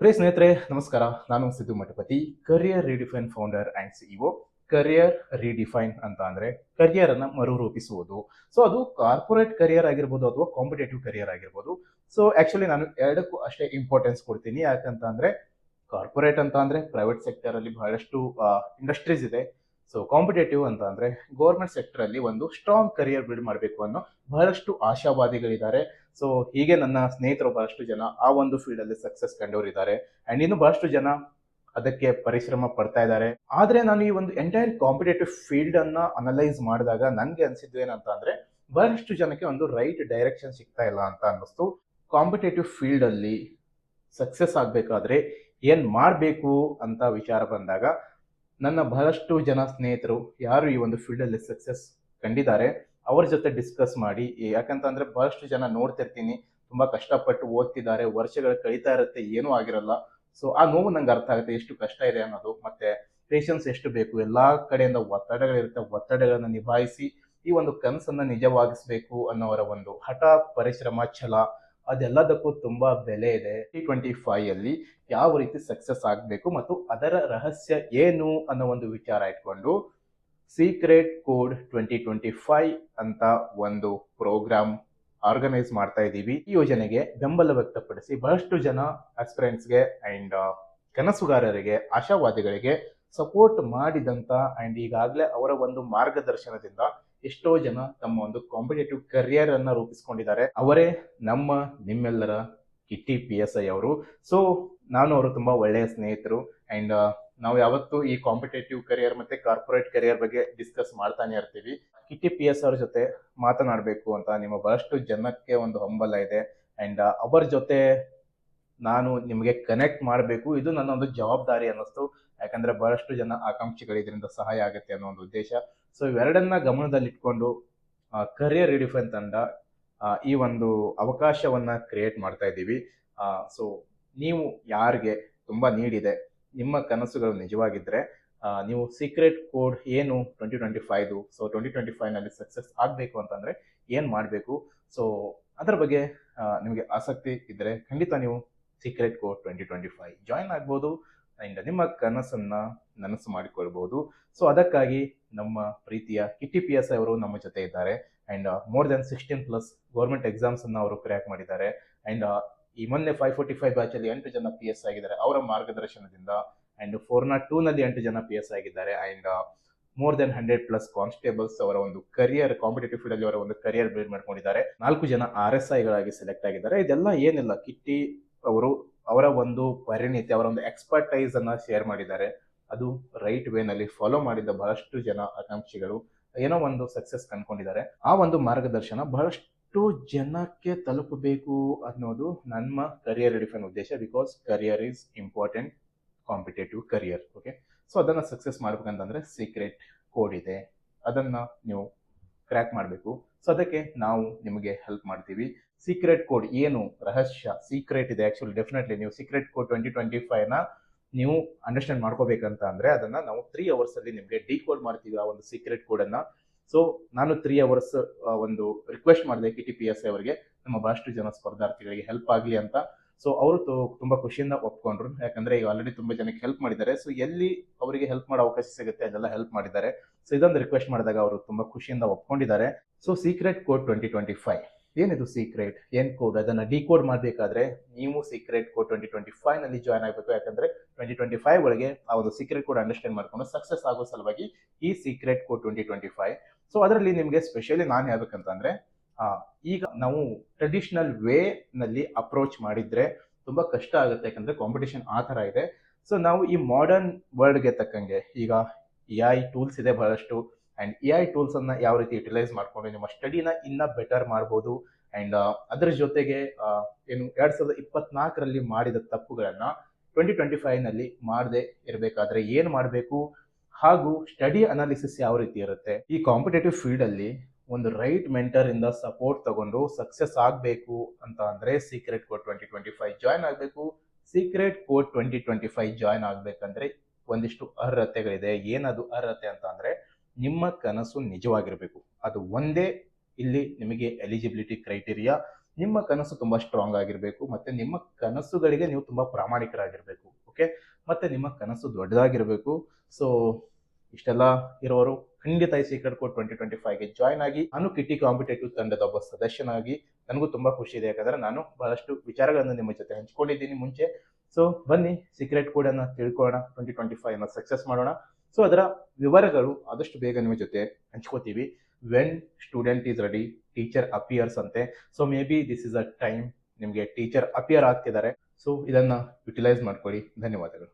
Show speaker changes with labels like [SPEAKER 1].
[SPEAKER 1] ಪ್ರಿಯ ಸ್ನೇಹಿತರೆ, ನಮಸ್ಕಾರ. ನಾನು Siddu Mathapati career redefine founder and CEO career redefine ಅಂತ ಅಂದ್ರೆ ಕರಿಯರ್ ಅನ್ನ ಮರುರೂಪಿಸುವುದು. ಸೊ ಅದು ಕಾರ್ಪೊರೇಟ್ ಕರಿಯರ್ ಆಗಿರ್ಬೋದು ಅಥವಾ ಕಾಂಪಿಟೇಟಿವ್ ಕರಿಯರ್ ಆಗಿರ್ಬೋದು. ಸೊ ಆಕ್ಚುಲಿ ನಾನು ಎರಡಕ್ಕೂ ಅಷ್ಟೇ ಇಂಪಾರ್ಟೆನ್ಸ್ ಕೊಡ್ತೀನಿ. ಯಾಕಂತ ಅಂದ್ರೆ ಕಾರ್ಪೊರೇಟ್ ಅಂತ ಅಂದ್ರೆ ಪ್ರೈವೇಟ್ ಸೆಕ್ಟರ್ ಅಲ್ಲಿ ಬಹಳಷ್ಟು ಇಂಡಸ್ಟ್ರೀಸ್ ಇದೆ. ಸೊ ಕಾಂಪಿಟೇಟಿವ್ ಅಂತ ಅಂದ್ರೆ ಗೌರ್ಮೆಂಟ್ ಸೆಕ್ಟರ್ ಅಲ್ಲಿ ಒಂದು ಸ್ಟ್ರಾಂಗ್ ಕರಿಯರ್ ಬಿಲ್ಡ್ ಮಾಡಬೇಕು ಅನ್ನೋ ಬಹಳಷ್ಟು ಆಶಾವಾದಿಗಳಿದ್ದಾರೆ. ಸೊ ಹೀಗೆ ನನ್ನ ಸ್ನೇಹಿತರು ಬಹಳಷ್ಟು ಜನ ಆ ಒಂದು ಫೀಲ್ಡ್ ಅಲ್ಲಿ ಸಕ್ಸಸ್ ಕಂಡವರಿದ್ದಾರೆ. ಅಂಡ್ ಇನ್ನು ಬಹಳಷ್ಟು ಜನ ಅದಕ್ಕೆ ಪರಿಶ್ರಮ ಪಡ್ತಾ ಇದ್ದಾರೆ. ಆದ್ರೆ ನಾನು ಈ ಒಂದು ಎಂಟೈರ್ ಕಾಂಪಿಟೇಟಿವ್ ಫೀಲ್ಡ್ ಅನ್ನ ಅನಲೈಸ್ ಮಾಡಿದಾಗ ನನ್ಗೆ ಅನ್ಸಿದ್ದು ಏನಂತ ಅಂದ್ರೆ, ಬಹಳಷ್ಟು ಜನಕ್ಕೆ ಒಂದು ರೈಟ್ ಡೈರೆಕ್ಷನ್ ಸಿಗ್ತಾ ಇಲ್ಲ ಅಂತ ಅನ್ನಿಸ್ತು. ಕಾಂಪಿಟೇಟಿವ್ ಫೀಲ್ಡ್ ಅಲ್ಲಿ ಸಕ್ಸಸ್ ಆಗ್ಬೇಕಾದ್ರೆ ಏನ್ ಮಾಡಬೇಕು ಅಂತ ವಿಚಾರ ಬಂದಾಗ, ನನ್ನ ಬಹಳಷ್ಟು ಜನ ಸ್ನೇಹಿತರು ಯಾರು ಈ ಒಂದು ಫೀಲ್ಡ್ ಅಲ್ಲಿ ಸಕ್ಸಸ್ ಕಂಡಿದ್ದಾರೆ ಅವ್ರ ಜೊತೆ ಡಿಸ್ಕಸ್ ಮಾಡಿ, ಯಾಕಂತಂದ್ರೆ ಬಹಳಷ್ಟು ಜನ ನೋಡ್ತಿರ್ತೀನಿ, ತುಂಬಾ ಕಷ್ಟಪಟ್ಟು ಓದ್ತಿದ್ದಾರೆ, ವರ್ಷಗಳು ಕಳೀತಾ ಇರುತ್ತೆ, ಏನೂ ಆಗಿರಲ್ಲ. ಸೊ ಆ ನೋವು ನಂಗೆ ಅರ್ಥ ಆಗುತ್ತೆ, ಎಷ್ಟು ಕಷ್ಟ ಇದೆ ಅನ್ನೋದು. ಮತ್ತೆ ಪೇಷನ್ಸ್ ಎಷ್ಟು ಬೇಕು? ಎಲ್ಲಾ ಕಡೆಯಿಂದ ಒತ್ತಡಗಳಿರುತ್ತೆ, ಒತ್ತಡಗಳನ್ನು ನಿಭಾಯಿಸಿ, ಈ ಒಂದು ಕನಸನ್ನ ನಿಜವಾಗಿಸಬೇಕು ಅನ್ನೋರ ಒಂದು ಹಠ, ಪರಿಶ್ರಮ, ಛಲ, ಅದೆಲ್ಲದಕ್ಕೂ ತುಂಬಾ ಬೆಲೆ ಇದೆ. ಟಿ ಟ್ವೆಂಟಿ ಫೈವ್ ಅಲ್ಲಿ ಯಾವ ರೀತಿ ಸಕ್ಸಸ್ ಆಗಬೇಕು ಮತ್ತು ಅದರ ರಹಸ್ಯ ಏನು ಅನ್ನೋ ಒಂದು ವಿಚಾರ ಇಟ್ಕೊಂಡು secret code twenty twenty five ಅಂತ ಒಂದು ಪ್ರೋಗ್ರಾಮ್ ಆರ್ಗನೈಸ್ ಮಾಡ್ತಾ ಇದ್ದೀವಿ. ಈ ಯೋಜನೆಗೆ ಬೆಂಬಲ ವ್ಯಕ್ತಪಡಿಸಿ ಬಹಳಷ್ಟು ಜನ ಆಸ್ಪಿರೆಂಟ್ಸ್ಗೆ ಅಂಡ್ ಕನಸುಗಾರರಿಗೆ, ಆಶಾವಾದಿಗಳಿಗೆ ಸಪೋರ್ಟ್ ಮಾಡಿದಂತ ಅಂಡ್ ಈಗಾಗಲೇ ಅವರ ಒಂದು ಮಾರ್ಗದರ್ಶನದಿಂದ ಎಷ್ಟೋ ಜನ ತಮ್ಮ ಒಂದು ಕಾಂಪಿಟೇಟಿವ್ ಕರಿಯರ್ ಅನ್ನ ರೂಪಿಸ್ಕೊಂಡಿದ್ದಾರೆ. ಅವರೇ ನಮ್ಮ ನಿಮ್ಮೆಲ್ಲರ ಕಿಟ್ಟಿ ಪಿ ಎಸ್ ಐ ಅವರು. ಸೊ ನಾನು ಅವರು ತುಂಬಾ ಒಳ್ಳೆಯ ಸ್ನೇಹಿತರು ಅಂಡ್ ನಾವು ಯಾವತ್ತೂ ಈ ಕಾಂಪಿಟೇಟಿವ್ ಕರಿಯರ್ ಮತ್ತೆ ಕಾರ್ಪೊರೇಟ್ ಕರಿಯರ್ ಬಗ್ಗೆ ಡಿಸ್ಕಸ್ ಮಾಡ್ತಾನೆ ಇರ್ತೀವಿ. ಕಿಟ್ಟಿ ಪಿ ಎಸ್ ಅವ್ರ ಜೊತೆ ಮಾತನಾಡಬೇಕು ಅಂತ ನಿಮ್ಮ ಬಹಳಷ್ಟು ಜನಕ್ಕೆ ಒಂದು ಹಂಬಲ ಇದೆ. ಅಂಡ್ ಅವರ ಜೊತೆ ನಾನು ನಿಮಗೆ ಕನೆಕ್ಟ್ ಮಾಡಬೇಕು. ಇದು ನನ್ನ ಒಂದು ಜವಾಬ್ದಾರಿ ಅನ್ನಿಸ್ತು. ಯಾಕಂದ್ರೆ ಬಹಳಷ್ಟು ಜನ ಆಕಾಂಕ್ಷಿಗಳು ಇದರಿಂದ ಸಹಾಯ ಆಗುತ್ತೆ ಅನ್ನೋ ಒಂದು ಉದ್ದೇಶ. ಸೊ ಇವೆರಡನ್ನ ಗಮನದಲ್ಲಿಟ್ಕೊಂಡು ಕರಿಯರ್ ರಿಡಿಫೈನ್ ತಂಡ ಈ ಒಂದು ಅವಕಾಶವನ್ನ ಕ್ರಿಯೇಟ್ ಮಾಡ್ತಾ ಇದ್ದೀವಿ. ಸೊ ನೀವು ಯಾರಿಗೆ ತುಂಬಾ ನೀಡಿದೆ. ನಿಮ್ಮ ಕನಸುಗಳು ನಿಜವಾಗಿದ್ರೆ ನೀವು ಸೀಕ್ರೆಟ್ ಕೋಡ್ ಏನು ಟ್ವೆಂಟಿ ಟ್ವೆಂಟಿ ಫೈವ್ದು ಸೊ ಟ್ವೆಂಟಿ ಟ್ವೆಂಟಿ ಫೈವ್ನಲ್ಲಿ ಸಕ್ಸಸ್ ಆಗಬೇಕು ಅಂತಂದ್ರೆ ಏನು ಮಾಡಬೇಕು? ಸೊ ಅದರ ಬಗ್ಗೆ ನಿಮಗೆ ಆಸಕ್ತಿ ಇದ್ದರೆ ಖಂಡಿತ ನೀವು secret code twenty twenty five join ಆಗ್ಬೋದು. ಅಂಡ್ ನಿಮ್ಮ ಕನಸನ್ನ ನನಸು ಮಾಡಿಕೊಳ್ಬೋದು. ಸೊ ಅದಕ್ಕಾಗಿ ನಮ್ಮ ಪ್ರೀತಿಯ ಕಿಟ್ಟಿ ಪಿ ಎಸ್ ಅವರು ನಮ್ಮ ಜೊತೆ ಇದ್ದಾರೆ. And more than sixteen plus government exams ಅನ್ನ ಅವರು ಕ್ರ್ಯಾಕ್ ಮಾಡಿದ್ದಾರೆ. ಅಂಡ್ ಈ ಮೊನ್ನೆ ಫೈವ್ ಫೋರ್ಟಿ ಫೈವ್ ಬ್ಯಾಚ್ ಅಲ್ಲಿ ಎಂಟು ಜನ ಪಿ ಎಸ್ ಆಗಿದ್ದಾರೆ. ಅವರ ಮಾರ್ಗದರ್ಶನದಿಂದ ಅಂಡ್ ಫೋರ್ ನಾಟ್ ಟೂನಲ್ಲಿ ಎಂಟು ಜನ ಪಿ ಎಸ್ ಆಗಿದ್ದಾರೆ and more than hundred plus constables ಅವರ ಒಂದು ಕರಿಯರ್ ಕಾಂಪಿಟೇಟಿವ್ ಫೀಲ್ಡ್ ಅಲ್ಲಿ ಅವರ ಒಂದು ಕರಿಯರ್ ಬಿಲ್ಡ್ ಮಾಡ್ಕೊಂಡಿದ್ದಾರೆ. ನಾಲ್ಕು ಜನ ಆರ್ ಎಸ್ ಐಗಳಾಗಿ ಸೆಲೆಕ್ಟ್ ಆಗಿದ್ದಾರೆ. ಇದೆಲ್ಲ ಏನಿಲ್ಲ. ಕಿಟ್ಟಿ ಅವರು ಅವರ ಒಂದು ಪರಿಣಿತಿ, ಅವರ ಒಂದು ಎಕ್ಸ್ಪರ್ಟೈಸ್ ಅನ್ನ ಶೇರ್ ಮಾಡಿದ್ದಾರೆ. ಅದು ರೈಟ್ ವೇ ನಲ್ಲಿ ಫಾಲೋ ಮಾಡಿದ ಬಹಳಷ್ಟು ಜನ ಆಕಾಂಕ್ಷಿಗಳು ಏನೋ ಒಂದು ಸಕ್ಸಸ್ ಕಂಡ್ಕೊಂಡಿದ್ದಾರೆ. ಆ ಒಂದು ಮಾರ್ಗದರ್ಶನ ಬಹಳಷ್ಟು ಜನಕ್ಕೆ ತಲುಪಬೇಕು ಅನ್ನೋದು ನಮ್ಮ ಕರಿಯರ್ ಡಿಫೈನ್ ಉದ್ದೇಶ because career is important competitive career okay so ಅದನ್ನ ಸಕ್ಸಸ್ ಮಾಡ್ಬೇಕಂತಂದ್ರೆ ಸೀಕ್ರೆಟ್ ಕೋಡ್ ಇದೆ. ಅದನ್ನ ನೀವು ಕ್ರ್ಯಾಕ್ ಮಾಡಬೇಕು. ಸೊ ಅದಕ್ಕೆ ನಾವು ನಿಮಗೆ ಹೆಲ್ಪ್ ಮಾಡ್ತೀವಿ. ಸೀಕ್ರೆಟ್ ಕೋಡ್ ಏನು? ರಹಸ್ಯ ಸೀಕ್ರೆಟ್ ಇದೆ. ಆಕ್ಚುಲಿ ಡೆಫಿನೆಟ್ಲಿ ನೀವು ಸೀಕ್ರೆಟ್ ಕೋಡ್ ಟ್ವೆಂಟಿ ಟ್ವೆಂಟಿ ಫೈವ್ನ ನೀವು ಅಂಡರ್ಸ್ಟ್ಯಾಂಡ್ ಮಾಡ್ಕೋಬೇಕಂತ ಅಂದರೆ ಅದನ್ನ ನಾವು ತ್ರೀ ಅವರ್ಸ್ ಅಲ್ಲಿ ನಿಮಗೆ ಡಿಕೋಡ್ ಮಾಡ್ತೀವಿ ಆ ಒಂದು ಸೀಕ್ರೆಟ್ ಕೋಡ್ ಅನ್ನ. ಸೊ ನಾನು ತ್ರೀ ಅವರ್ಸ್ ಒಂದು ರಿಕ್ವೆಸ್ಟ್ ಮಾಡಿದೆ ಕೆ ಟಿ ಪಿ ಎಸ್ ಅವರಿಗೆ, ನಮ್ಮ ಬಹಳಷ್ಟು ಜನ ಸ್ಪರ್ಧಾರ್ಥಿಗಳಿಗೆ ಹೆಲ್ಪ್ ಆಗಲಿ ಅಂತ. ಸೊ ಅವರು ತುಂಬಾ ಖುಷಿಯಿಂದ ಒಪ್ಕೊಂಡ್ರು. ಯಾಕಂದ್ರೆ ಈಗ ಆಲ್ರೆಡಿ ತುಂಬಾ ಜನಕ್ಕೆ ಹೆಲ್ಪ್ ಮಾಡಿದ್ದಾರೆ. ಸೊ ಎಲ್ಲಿ ಅವರಿಗೆ ಹೆಲ್ಪ್ ಮಾಡೋ ಅವಕಾಶ ಸಿಗುತ್ತೆ, ಅದೆಲ್ಲ ಹೆಲ್ಪ್ ಮಾಡಿದ್ದಾರೆ. ಸೊ ಇದೊಂದು ರಿಕ್ವೆಸ್ಟ್ ಮಾಡಿದಾಗ ಅವರು ತುಂಬಾ ಖುಷಿಯಿಂದ ಒಪ್ಕೊಂಡಿದ್ದಾರೆ. So secret code twenty twenty five ಏನಿದು ಸೀಕ್ರೆಟ್ ಏನ್ ಕೋಡ್ ಅದನ್ನ ಡಿಕೋಡ್ ಮಾಡಬೇಕಾದ್ರೆ ನೀವು ಸೀಕ್ರೆಟ್ ಕೋಡ್ ಟ್ವೆಂಟಿ ಟ್ವೆಂಟಿ ಫೈವ್ನಲ್ಲಿ ಜಾಯ್ನ್ ಆಗಬೇಕು. ಯಾಕಂದ್ರೆ ಟ್ವೆಂಟಿ ಟ್ವೆಂಟಿ ಫೈವ್ ಒಳಗೆ ಆ ಒಂದು ಸೀಕ್ರೆಟ್ ಕೋಡ್ ಅಂಡರ್ಸ್ಟ್ಯಾಂಡ್ ಮಾಡ್ಕೊಂಡು ಸಕ್ಸಸ್ ಆಗೋ ಸಲುವಾಗಿ ಈ secret code twenty twenty five so ಅದರಲ್ಲಿ ನಿಮಗೆ ಸ್ಪೆಷಲಿ ನಾನು ಹೇಳ್ಬೇಕಂತಂದ್ರೆ ಈಗ ನಾವು ಟ್ರೆಡಿಷನಲ್ ವೇ ನಲ್ಲಿ ಅಪ್ರೋಚ್ ಮಾಡಿದ್ರೆ ತುಂಬಾ ಕಷ್ಟ ಆಗುತ್ತೆ. ಯಾಕಂದ್ರೆ ಕಾಂಪಿಟೇಷನ್ ಆ ತರ ಇದೆ. ಸೊ ನಾವು ಈ ಮಾಡರ್ನ್ ವರ್ಲ್ಡ್ಗೆ ತಕ್ಕಂಗೆ ಈಗ ಎ ಐ ಟೂಲ್ಸ್ ಇದೆ ಬಹಳಷ್ಟು. ಅಂಡ್ ಎ ಐ ಟೂಲ್ಸ್ ಅನ್ನ ಯಾವ ರೀತಿ ಯುಟಿಲೈಸ್ ಮಾಡ್ಕೊಂಡು ನಿಮ್ಮ ಸ್ಟಡಿನ ಇನ್ನ ಬೆಟರ್ ಮಾಡ್ಬೋದು. ಅಂಡ್ ಅದರ ಜೊತೆಗೆ ಏನು ಎರಡ್ ಸಾವಿರದ ಇಪ್ಪತ್ನಾಲ್ಕರಲ್ಲಿ ಮಾಡಿದ ತಪ್ಪುಗಳನ್ನ ಟ್ವೆಂಟಿ ಟ್ವೆಂಟಿ ಫೈವ್ನಲ್ಲಿ ಮಾಡದೆ ಇರಬೇಕಾದ್ರೆ ಏನು ಮಾಡಬೇಕು? ಹಾಗೂ ಸ್ಟಡಿ ಅನಾಲಿಸಿಸ್ ಯಾವ ರೀತಿ ಇರುತ್ತೆ? ಈ ಕಾಂಪಿಟೇಟಿವ್ ಫೀಲ್ಡ್ ಅಲ್ಲಿ ಒಂದು ರೈಟ್ ಮೆಂಟರ್ ಇಂದ ಸಪೋರ್ಟ್ ತಗೊಂಡು ಸಕ್ಸಸ್ ಆಗಬೇಕು ಅಂತ ಅಂದ್ರೆ secret code twenty twenty five join ಆಗಬೇಕು. Secret code twenty twenty five join ಆಗಬೇಕಂದ್ರೆ ಒಂದಿಷ್ಟು ಅರ್ಹತೆಗಳಿದೆ. ಏನದು ಅರ್ಹತೆ ಅಂತ ಅಂದ್ರೆ ನಿಮ್ಮ ಕನಸು ನಿಜವಾಗಿರಬೇಕು. ಅದು ಒಂದೇ ಇಲ್ಲಿ ನಿಮಗೆ ಎಲಿಜಿಬಿಲಿಟಿ ಕ್ರೈಟೀರಿಯಾ ನಿಮ್ಮ ಕನಸು ತುಂಬಾ ಸ್ಟ್ರಾಂಗ್ ಆಗಿರಬೇಕು. ಮತ್ತೆ ನಿಮ್ಮ ಕನಸುಗಳಿಗೆ ನೀವು ತುಂಬಾ ಪ್ರಾಮಾಣಿಕರಾಗಿರ್ಬೇಕು. ಓಕೆ ಮತ್ತೆ ನಿಮ್ಮ ಕನಸು ದೊಡ್ಡದಾಗಿರಬೇಕು. ಸೊ ಇಷ್ಟೆಲ್ಲ ಇರೋರು ಖಂಡಿತ ಈ ಸೀಕ್ರೆಟ್ ಕೋಡ್ ಟ್ವೆಂಟಿ ಟ್ವೆಂಟಿ ಫೈವ್ಗೆ ಜಾಯ್ನ್ ಆಗಿ, ನಾನು ಕಿಟಿ ಕಾಂಪಿಟೇಟಿವ್ ತಂಡದ ಒಬ್ಬ ಸದಸ್ಯನಾಗಿ, ನನಗೂ ತುಂಬಾ ಖುಷಿ ಇದೆ. ಯಾಕಂದರೆ ನಾನು ಬಹಳಷ್ಟು ವಿಚಾರಗಳನ್ನು ನಿಮ್ಮ ಜೊತೆ ಹಂಚ್ಕೊಂಡಿದ್ದೀನಿ ಮುಂಚೆ. ಸೊ ಬನ್ನಿ ಸೀಕ್ರೆಟ್ ಕೋಡ್ ಅನ್ನ ತಿಳ್ಕೊಳ್ಳೋಣ ಟ್ವೆಂಟಿ ಟ್ವೆಂಟಿ ಫೈವ್ನ ಸಕ್ಸಸ್ ಮಾಡೋಣ. ಸೊ ಅದರ ವಿವರಗಳು ಆದಷ್ಟು ಬೇಗ ನಿಮ್ಮ ಜೊತೆ ಹಂಚ್ಕೋತೀವಿ. When student is ready teacher appears ಅಂತೆ. So maybe this is a time ನಿಮಗೆ ಟೀಚರ್ ಅಪಿಯರ್ ಆಗ್ತಿದ್ದಾರೆ. ಸೊ ಇದನ್ನ ಯುಟಿಲೈಸ್ ಮಾಡ್ಕೊಳ್ಳಿ. ಧನ್ಯವಾದಗಳು.